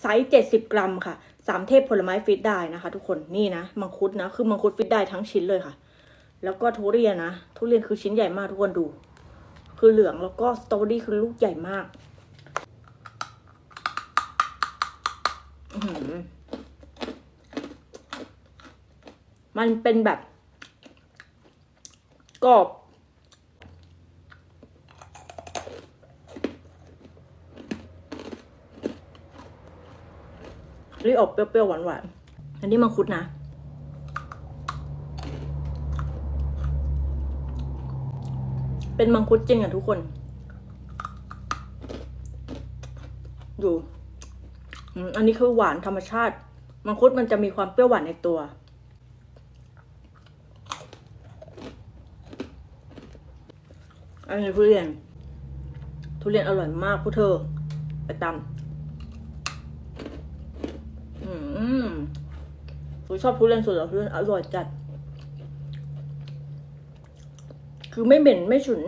ไซส์เจ็ดสิบกรัมค่ะสามเทพผลไม้ฟิตได้นะคะ ทุกคนนี่นะมังคุดนะคือมังคุดฟิตได้ทั้งชิ้นเลยค่ะ แล้วก็ทุเรียนนะ ทุเรียนคือชิ้นใหญ่มากทุกคนดู คือเหลืองแล้วก็สตรอเบอรี่คือลูกใหญ่มากมันเป็นแบบกรอบ รีออกเปรี้ยวๆหวานๆอันนี้มังคุดนะ เป็นมังคุดจริงอะทุกคน ดูอันนี้คือหวานธรรมชาติ มังคุดมันจะมีความเปรี้ยวหวานในตัวอันนี้ทุเรียน ทุเรียนอร่อยมากพวกเธอ ไปตำอืม หนูชอบทุเรียนสุดแล้วทุเรียนอร่อยจัด คือไม่เหม็นไม่ฉุน